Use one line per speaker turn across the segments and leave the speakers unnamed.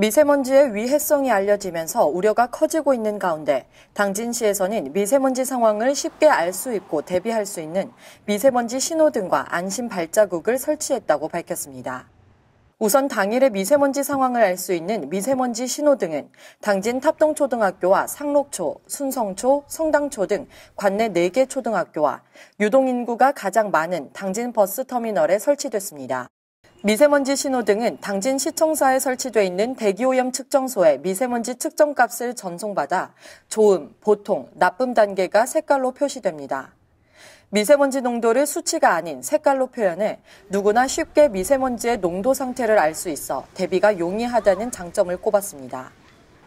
미세먼지의 위해성이 알려지면서 우려가 커지고 있는 가운데 당진시에서는 미세먼지 상황을 쉽게 알 수 있고 대비할 수 있는 미세먼지 신호등과 안심 발자국을 설치했다고 밝혔습니다. 우선 당일의 미세먼지 상황을 알 수 있는 미세먼지 신호등은 당진 탑동초등학교와 상록초, 순성초, 성당초 등 관내 4개 초등학교와 유동인구가 가장 많은 당진 버스터미널에 설치됐습니다. 미세먼지 신호등은 당진 시청사에 설치돼 있는 대기오염 측정소에 미세먼지 측정값을 전송받아 좋음, 보통, 나쁨 단계가 색깔로 표시됩니다. 미세먼지 농도를 수치가 아닌 색깔로 표현해 누구나 쉽게 미세먼지의 농도 상태를 알 수 있어 대비가 용이하다는 장점을 꼽았습니다.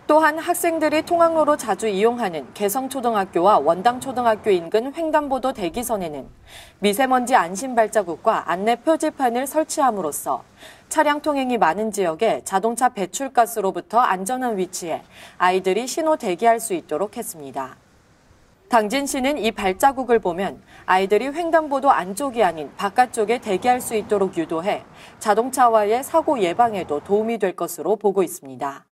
또한 학생들이 통학로로 자주 이용하는 개성초등학교와 원당초등학교 인근 횡단보도 대기선에는 미세먼지 안심 발자국과 안내 표지판을 설치함으로써 차량 통행이 많은 지역에 자동차 배출가스로부터 안전한 위치에 아이들이 신호 대기할 수 있도록 했습니다. 당진 씨는 이 발자국을 보면 아이들이 횡단보도 안쪽이 아닌 바깥쪽에 대기할 수 있도록 유도해 자동차와의 사고 예방에도 도움이 될 것으로 보고 있습니다.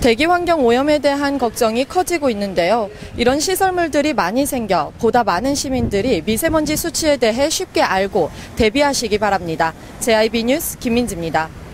대기 환경 오염에 대한 걱정이 커지고 있는데요. 이런 시설물들이 많이 생겨 보다 많은 시민들이 미세먼지 수치에 대해 쉽게 알고 대비하시기 바랍니다. JIB 뉴스 김민지입니다.